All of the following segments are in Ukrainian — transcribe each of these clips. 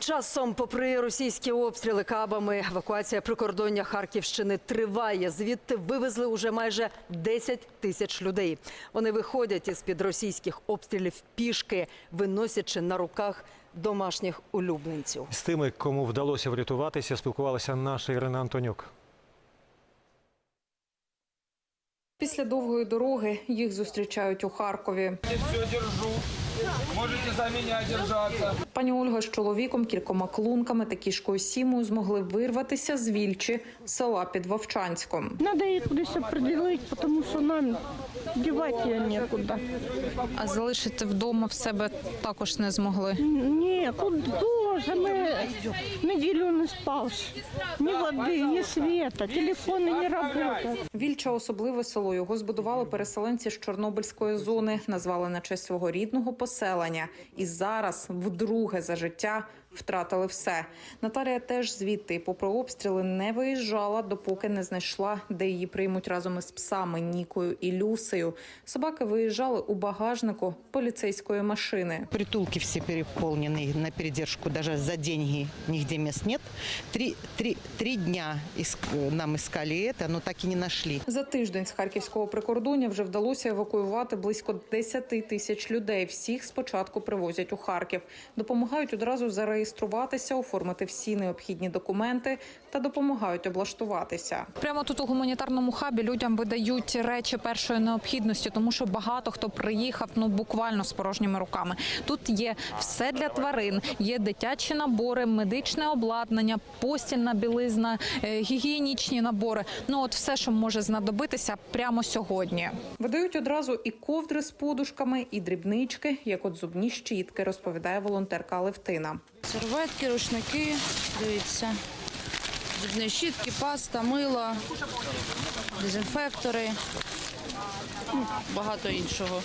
Часом, попри російські обстріли кабами, евакуація прикордоння Харківщини триває. Звідти вивезли уже майже 10 тисяч людей. Вони виходять із під російських обстрілів пішки, виносячи на руках домашніх улюбленців. З тими, кому вдалося врятуватися, спілкувалася наша Ірина Антонюк. Після довгої дороги їх зустрічають у Харкові. все держу. Можете за меня держаться. Пані Ольга з чоловіком, кількома клунками та кішкою Сімою змогли вирватися з Вільчі, села під Вовчанськом. Надо їх кудись определити, тому що нам дівати її нікуди. А залишити вдома в себе також не змогли. Ні, куди ж мы неділю не спавши. Ні води, ні світа, телефони не працюють. Вільча особливе село. Його збудували переселенці з Чорнобильської зони, назвали на честь свого рідного поселення. І зараз, вдруге за життя, втратили все. Наталія теж звідти, і попри обстріли, не виїжджала, допоки не знайшла, де її приймуть разом із псами Нікою і Люсею. Собаки виїжджали у багажнику поліцейської машини. Притулки все переполнены на передержку, даже за деньги нигде мест нет. Три, три, три дня нам искали это, но так и не нашли. За тиждень з харківського прикордоння вже вдалося евакуювати близько 10 тисяч людей. Всіх спочатку привозять у Харків. Допомагають одразу зареєструватися, оформити всі необхідні документи та допомагають облаштуватися. Прямо тут у гуманітарному хабі людям видають речі першої необхідності, тому що багато хто приїхав ну буквально з порожніми руками. Тут є все для тварин, є дитячі набори, медичне обладнання, постільна білизна, е, гігієнічні набори. Ну от все, що може знадобитися прямо сьогодні. Видають одразу і ковдри з подушками, і дрібнички, як от зубні щітки, розповідає волонтерка Алевтина. Серветки, рушники, дивіться. Зубні щітки, паста, мило, дезінфектори, ну, багато іншого.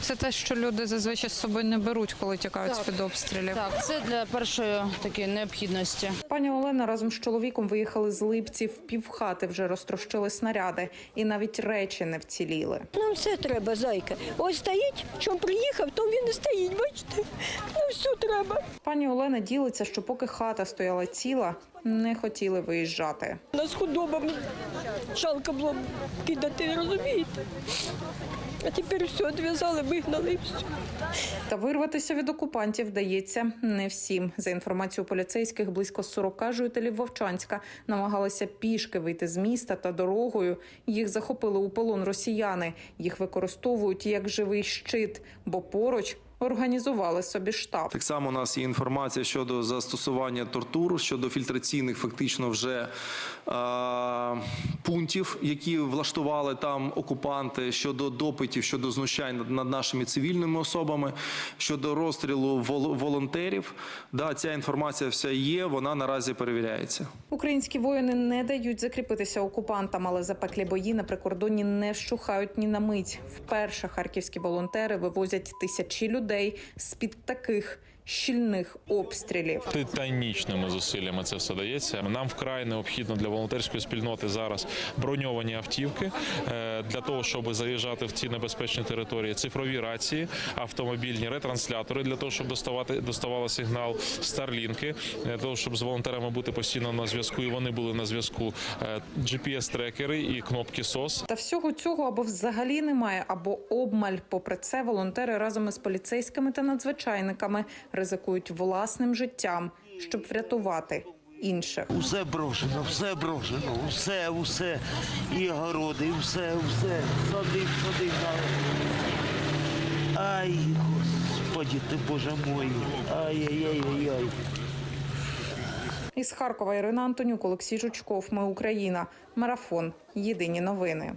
Це те, що люди зазвичай з собою не беруть, коли тікають з Так. під обстрілів. Так, це для першої такої необхідності. Пані Олена разом з чоловіком виїхали з Липців. Півхати вже розтрощили снаряди, і навіть речі не вціліли. Нам все треба, зайка. Ось стоїть, чому приїхав, то він і стоїть, бачите? Нам все треба. Пані Олена ділиться, що поки хата стояла ціла, не хотіли виїжджати. Нас худоба жалко було кидати, розумієте? А тепер все відв'язали, вигнали і все. Та вирватися від окупантів вдається не всім. За інформацією поліцейських, близько 40 жителів Вовчанська намагалися пішки вийти з міста та дорогою. Їх захопили у полон росіяни. Їх використовують як живий щит, бо поруч організували собі штаб. Так само у нас є інформація щодо застосування тортур, щодо фільтраційних фактично вже е, пунктів, які влаштували там окупанти, щодо допитів, щодо знущань над, над нашими цивільними особами, щодо розстрілу вол- волонтерів. Да, ця інформація вся є, вона наразі перевіряється. Українські воїни не дають закріпитися окупантам, але запеклі бої на прикордонні не вщухають ні на мить. Вперше харківські волонтери вивозять тисячі людей з під таких щільних обстрілів. Титанічними зусиллями це все дається. Нам вкрай необхідно для волонтерської спільноти зараз броньовані автівки е, для того, щоб заїжджати в ці небезпечні території, цифрові рації, автомобільні ретранслятори для того, щоб доставати доставали сигнал старлінки, для того, щоб з волонтерами бути постійно на зв'язку, і вони були на зв'язку. Е, GPS-трекери і кнопки SOS. Та всього цього або взагалі немає, або обмаль. Попри це, волонтери разом із поліцейськими та надзвичайниками ризикують власним життям, щоб врятувати інших. Усе брошено, все брошено, усе, усе. І городи, і все, все. Садив, садив. Ай, господи ти, Боже мой. Ай-яй-яй-яй. Із Харкова Ірина Антонюк, Олексій Жучков. Ми Україна. Марафон. Єдині новини.